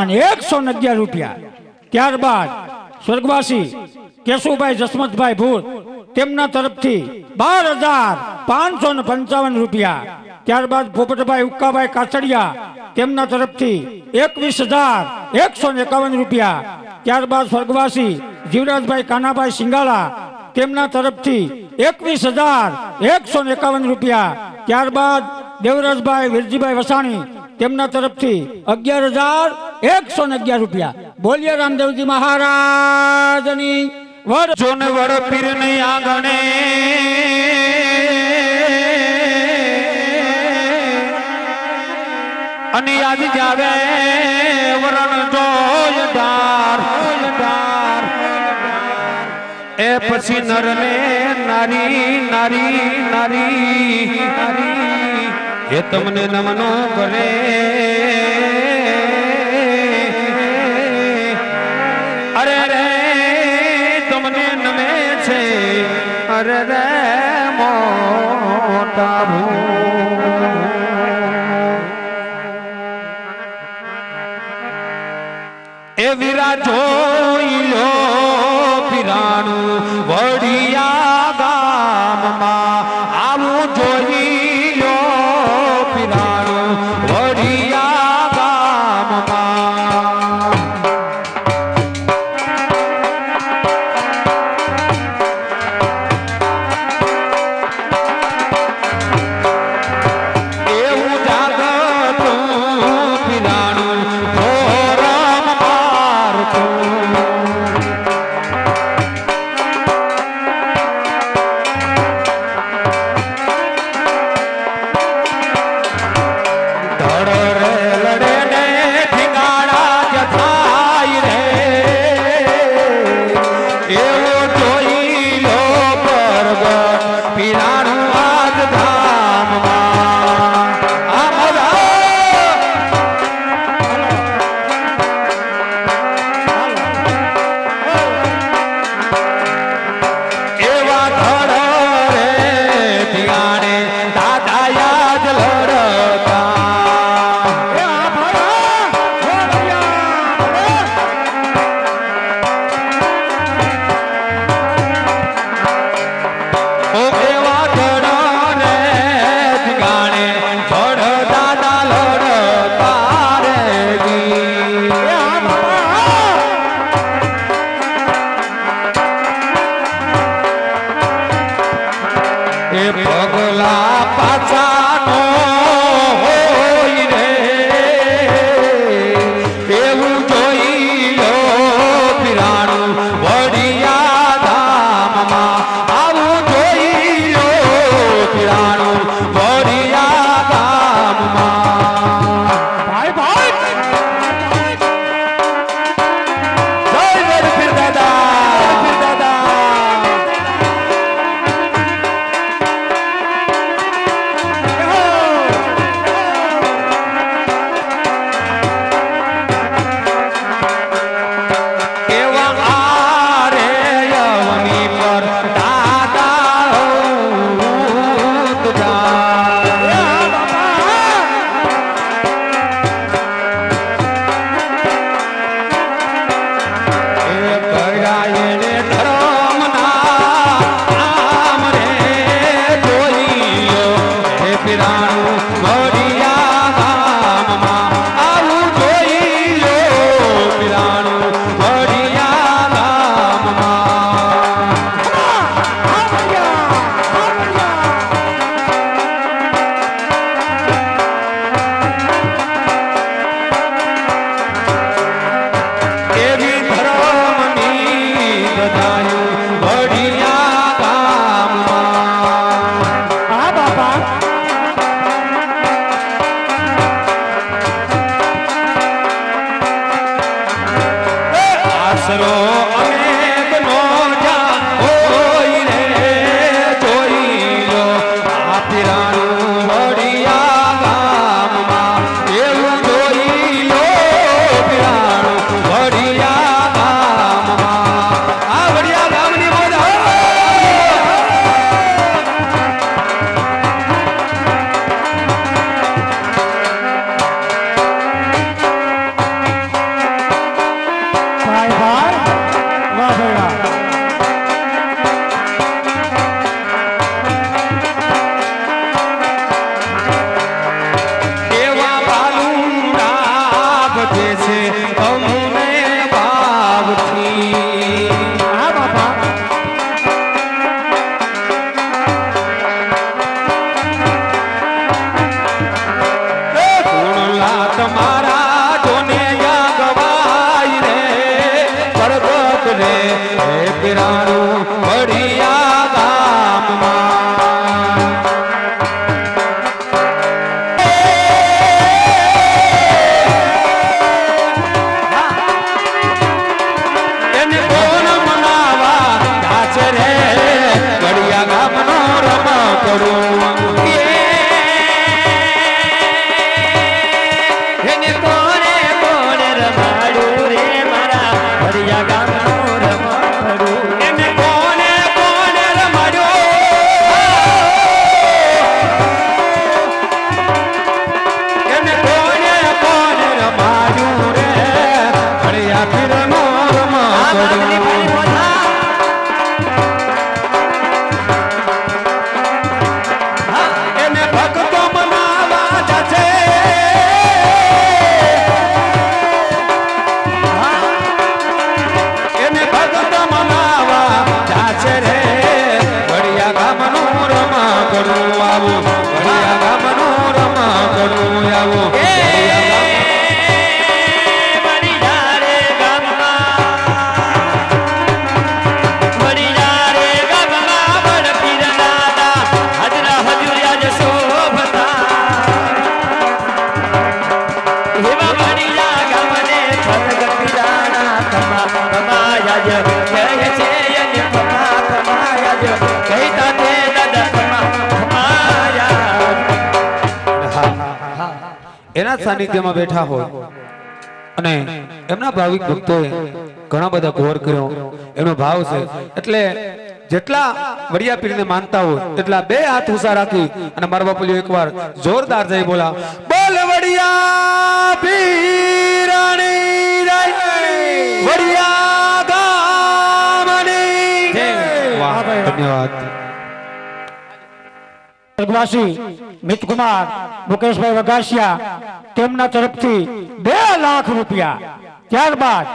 અને એકસો ને અગિયાર રૂપિયા. ત્યારબાદ સ્વર્ગવાસી કેશુભાઈ જસમતભાઈ ભૂત તેમના તરફથી બાર હજાર પાંચસો ને પંચાવન રૂપિયા. ત્યારબાદ પોપટભાઈ ઉક્કાભાઈ કાછડિયા તેમના તરફથી એકવીસ હજાર એકસો ને એકાવન રૂપિયા. ત્યારબાદ સ્વર્ગવાસી જીવરાજભાઈ કાનાભાઈ સિંગાળા તેમના તરફથી એકવીસ હજાર એકસો ને એકાવન રૂપિયા. ત્યારબાદ દેવરાજભાઈ વિરજીભાઈ વસાણી તેમના તરફથી અગિયાર હજાર એકસો ને અગિયાર રૂપિયા. બોલીએ રામદેવજી મહારાજની. વર જોન વડ પીર નહીં આંગણે. અને આજ જાવે વરણ જોય ડાર ડાર. એ પછી નર ને નારી નારી નારી નારી. એ તમને નમનો કરે. અરે રે મોટા એ વિરા જોઈ લો પીરાણું सदा એને સાનિધ્યમાં બેઠા હોય અને એમના ભાવિક ભક્તોએ ઘણા બધા ગોર કર્યો. એનો ભાવ છે. એટલે જેટલા વડિયા પીરને માનતા હોય એટલા બે હાથ ઉસા રાખી અને મારા બાપુલીઓ એકવાર જોરદાર જઈ બોલા. બોલ વડિયા પીરાણી સ્વર્ગવાસી મિતકુમાર, મુકેશભાઈ વઘાસિયા, તેમના તરફથી બે લાખ રૂપિયા. ત્યારબાદ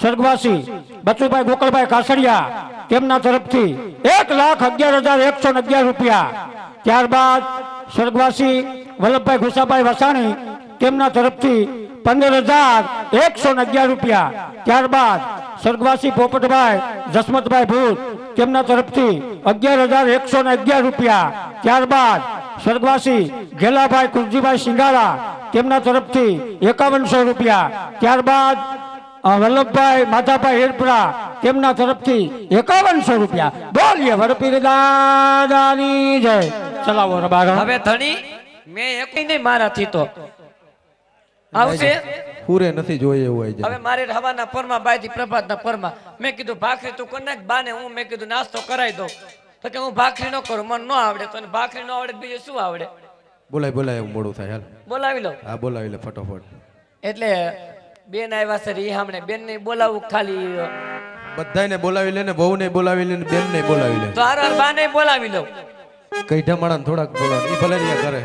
સ્વર્ગવાસી બચુભાઈ ગોકળભાઈ કાસડિયા તેમના તરફથી એક લાખ અગિયાર હજાર એકસો અગિયાર રૂપિયા. ત્યારબાદ સ્વર્ગવાસી વલ્લભભાઈ ઘુસાભાઈ વસાણી તેમના તરફથી પંદર હજાર એકસો અગિયાર રૂપિયા. ત્યારબાદ સ્વર્ગવાસી પોપટભાઈ, જસમતભાઈ ભૂત તેમના તરફથી અગિયાર હજાર એકસો ને અગિયાર રૂપિયા. ત્યારબાદ સ્વર્ગવાસી ઘેલાભાઈ કુરજીભાઈ સિંગાળા તેમના તરફથી એકાવનસો રૂપિયા. ત્યારબાદ વલ્લભભાઈ માધાભાઈ હેરપરા તેમના તરફથી એકાવનસો રૂપિયા. બોલીએ વરપીર દાદાની જય. ચલાવો રબારણ. હવે ધણી, મેં એક નહીં મારાથી તો આવશે? પૂરે નથી જોઈએ એવું આઈ હવે જાય મારે હવાના પરમાં બાયથી પ્રભાતના પરમાં. મેં કીધું ભાખરી તું કરી નાખ બાને હું મેં કીધું નાસ્તો કરાવી દઉં. તો કે હું ભાખરી ન કરું મને ન આવડે તો ભાખરી ન આવડે બીજું શું આવડે? બોલાય બોલાય એવું મોડું થાય હાલ. બોલાવી લઉં હા બોલાવી લે ફટોફટ. એટલે બેન આવ્યા છે રી હામણે. બેન ને બોલાવું ખાલી. બધાને બોલાવી લે ને બહુ ને બોલાવી લે ને બેન ને બોલાવી લે. તો હાર બાને બોલાવી લઉં કઈ માણસ થોડાક બોલાવે. ઈ ભલે કરે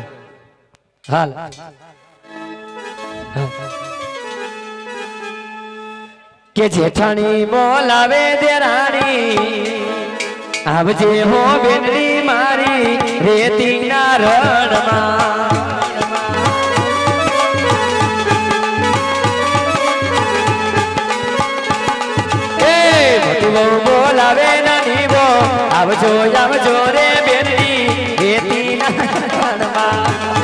હાલ. કે જેઠાણી બોલાવે દેરાણી, આવજે હો બેનડી મારી, રેતીના રણમાં. એ ભટુઓ બોલાવે નાની બો, આવજો આવજો રે બેનડી રેતીના રણમાં.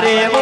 faremos.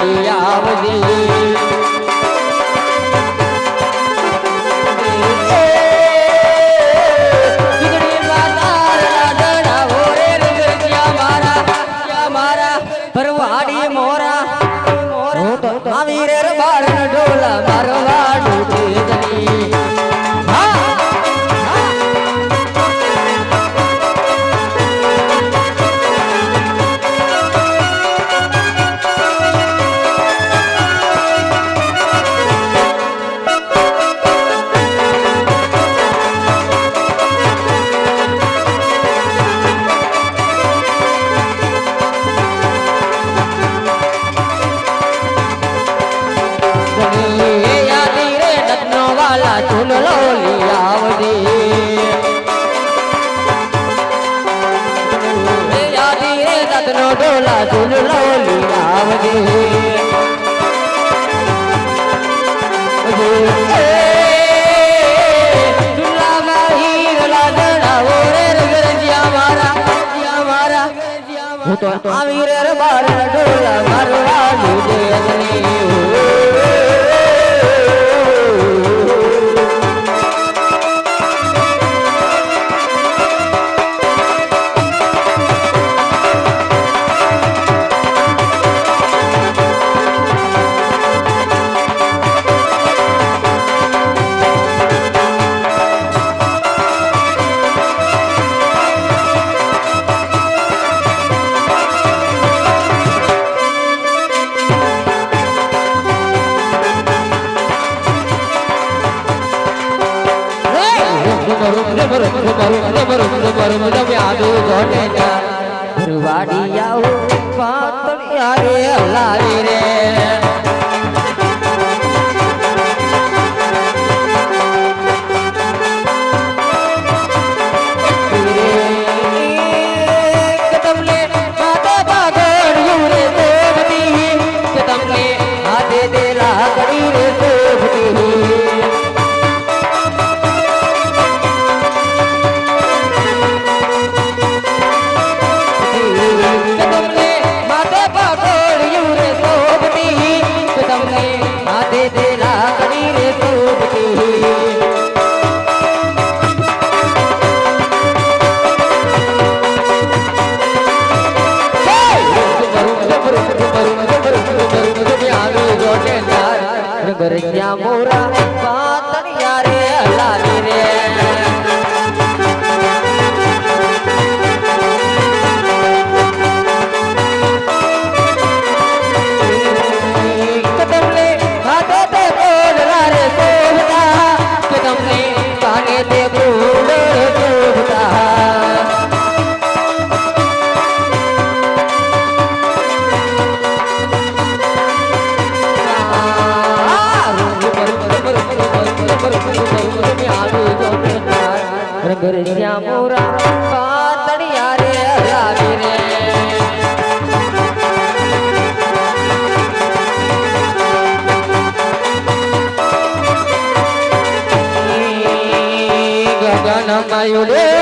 મારી આવજે આવી રે બાર ડોલા મારો વાલા ચૂલ લોલી આવજે. યાદી રે રત્નો ડોલા ચૂલ લોલી આવજે. હું તો આવી રે બાર ડોલા રમદ પરમ જમ્યાદો ઘટે જા ભરવાડી આવો હલાવી રે. মায়ুরে